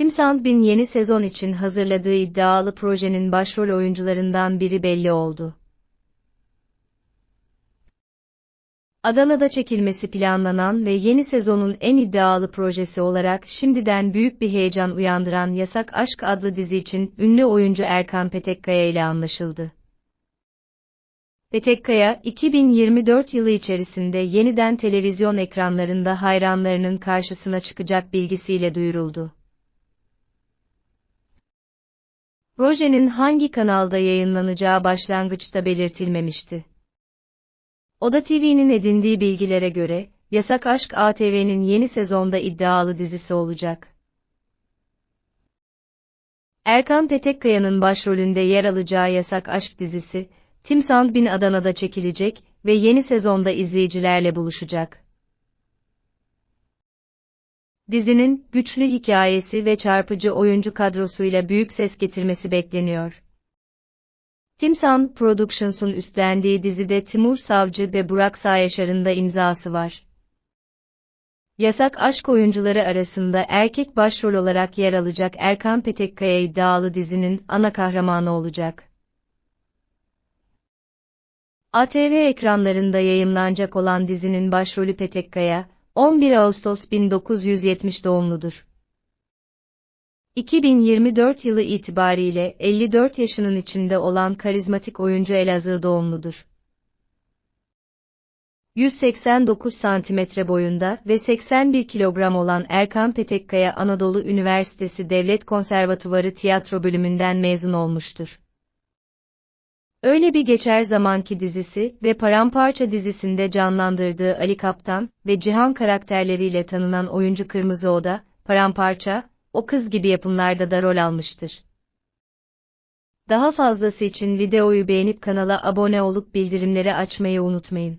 Tim Sandbin yeni sezon için hazırladığı iddialı projenin başrol oyuncularından biri belli oldu. Adana'da çekilmesi planlanan ve yeni sezonun en iddialı projesi olarak şimdiden büyük bir heyecan uyandıran Yasak Aşk adlı dizi için ünlü oyuncu Erkan Petekkaya ile anlaşıldı. Petekkaya, 2024 yılı içerisinde yeniden televizyon ekranlarında hayranlarının karşısına çıkacak bilgisiyle duyuruldu. Projenin hangi kanalda yayınlanacağı başlangıçta belirtilmemişti. Oda TV'nin edindiği bilgilere göre, Yasak Aşk ATV'nin yeni sezonda iddialı dizisi olacak. Erkan Petekkaya'nın başrolünde yer alacağı Yasak Aşk dizisi, Tim Sandbin Adana'da çekilecek ve yeni sezonda izleyicilerle buluşacak. Dizinin, güçlü hikayesi ve çarpıcı oyuncu kadrosuyla büyük ses getirmesi bekleniyor. Timsan Productions'un üstlendiği dizide Timur Savcı ve Burak Sağyaşar'ın da imzası var. Yasak aşk oyuncuları arasında erkek başrol olarak yer alacak Erkan Petekkaya iddialı dizinin ana kahramanı olacak. ATV ekranlarında yayımlanacak olan dizinin başrolü Petekkaya, 11 Ağustos 1970 doğumludur. 2024 yılı itibariyle 54 yaşının içinde olan karizmatik oyuncu Elazığ doğumludur. 189 santimetre boyunda ve 81 kilogram olan Erkan Petekkaya Anadolu Üniversitesi Devlet Konservatuvarı Tiyatro bölümünden mezun olmuştur. Öyle bir geçer zamanki dizisi ve Paramparça dizisinde canlandırdığı Ali Kaptan ve Cihan karakterleriyle tanınan oyuncu Kırmızı Oda, Paramparça, o kız gibi yapımlarda da rol almıştır. Daha fazlası için videoyu beğenip kanala abone olup bildirimleri açmayı unutmayın.